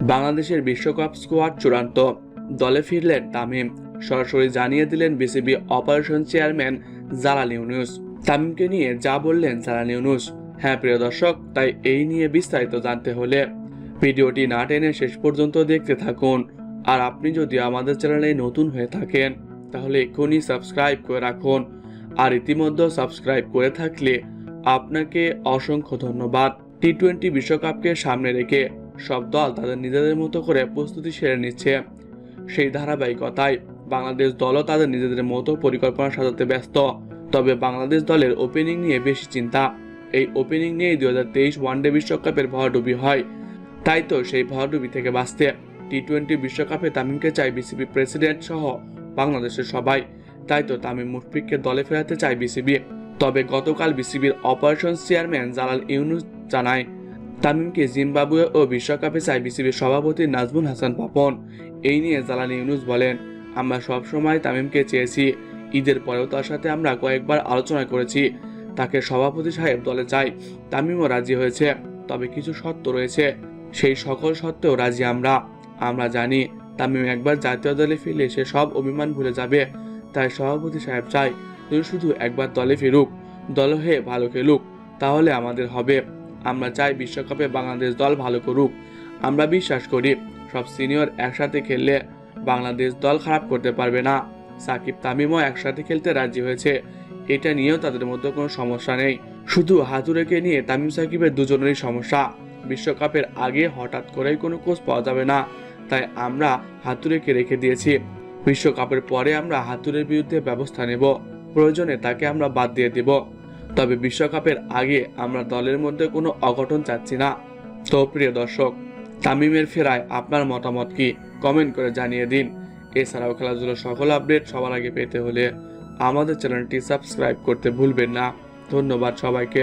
বাংলাদেশের বিশ্বকাপ স্কোয়াড চূড়ান্ত দলে ফিরলেন তামিম। সরাসরি জানিয়ে দিলেন BCB operation chairman Jalal Yunus. তামিমকে নিয়ে যা বললেন জালাল ইউনুস। হ্যাঁ প্রিয় দর্শক, তাই এই নিয়ে বিস্তারিত জানতে হলে ভিডিওটি না টেনে শেষ পর্যন্ত দেখতে থাকুন। আর আপনি যদি আমাদের চ্যানেলে নতুন হয়ে থাকেন, তাহলে এক্ষুনি সাবস্ক্রাইব করে রাখুন। আর ইতিমধ্যে সাবস্ক্রাইব করে থাকলে আপনাকে অসংখ্য ধন্যবাদ। টি টোয়েন্টি বিশ্বকাপকে সামনে রেখে সব দল তাদের নিজেদের মতো করে প্রস্তুতি সেরে নিচ্ছে। সেই ধারাবাহিকতায় বাংলাদেশ দলও তাদের নিজেদের মতো পরিকল্পনা সাজাতে ব্যস্ত। তবে বাংলাদেশ দলের ওপেনিং নিয়ে বেশি চিন্তা। এই ওপেনিং নিয়েই দুই হাজার তেইশ ওয়ানডে বিশ্বকাপের ভরাডুবি হয়। তাই তো সেই ভরাডুবি থেকে বাঁচতে টি টোয়েন্টি বিশ্বকাপে তামিমকে চায় বিসিবি প্রেসিডেন্ট সহ বাংলাদেশের সবাই। তাই তো তামিম মুশফিককে দলে ফেরাতে চায় বিসিবি। তবে গতকাল বিসিবির অপারেশন চেয়ারম্যান জালাল ইউনুস জানায় তামিমকে জিম্বাবুয়ে ও বিশ্বকাপে চায় বিসিবির সভাপতি নাজমুল হাসান পাপন। এই নিয়ে জালাল ইউনুস বলেন, আমরা সবসময় তামিমকে চেয়েছি। ঈদের পরেও তার সাথে আমরা কয়েকবার আলোচনা করেছি। তাকে সভাপতি সাহেব দলে চাই, তামিমও রাজি হয়েছে। তবে কিছু শর্ত রয়েছে, সেই সকল সত্ত্বেও রাজি আমরা। আমরা জানি, তামিম একবার জাতীয় দলে ফিরলে সে সব অভিমান ভুলে যাবে। তাই সভাপতি সাহেব চাই তুই শুধু একবার দলে ফিরুক, দল হয়ে ভালো খেলুক, তাহলে আমাদের হবে। আমরা চাই বিশ্বকাপে বাংলাদেশ দল ভালো করুক। আমরা বিশ্বাস করি, সব সিনিয়র একসাথে খেললে বাংলাদেশ দল খারাপ করতে পারবে না। সাকিব, তামিমও একসাথে খেলতে রাজি হয়েছে। এটা নিয়েও তাদের মধ্যে কোনো সমস্যা নেই। শুধু হাতুরেকে নিয়ে তামিম সাকিবের দুজনেরই সমস্যা। বিশ্বকাপের আগে হঠাৎ করেই কোনো কোচ পাওয়া যাবে না। তাই আমরা হাতুরেকে রেখে দিয়েছি। বিশ্বকাপের পরে আমরা হাতুরের বিরুদ্ধে ব্যবস্থা নেব। প্রয়োজনে তাকে আমরা বাদ দিয়ে দেব। তবে বিশ্বকাপের আগে আমরা দলের মধ্যে কোনো অঘটন চাচ্ছি না। তো প্রিয় দর্শক, তামিমের ফেরায় আপনার মতামত কি? কমেন্ট করে জানিয়ে দিন। এছাড়াও খেলাধুলোর সকল আপডেট সবার আগে পেতে হলে আমাদের চ্যানেলটি সাবস্ক্রাইব করতে ভুলবেন না। ধন্যবাদ সবাইকে।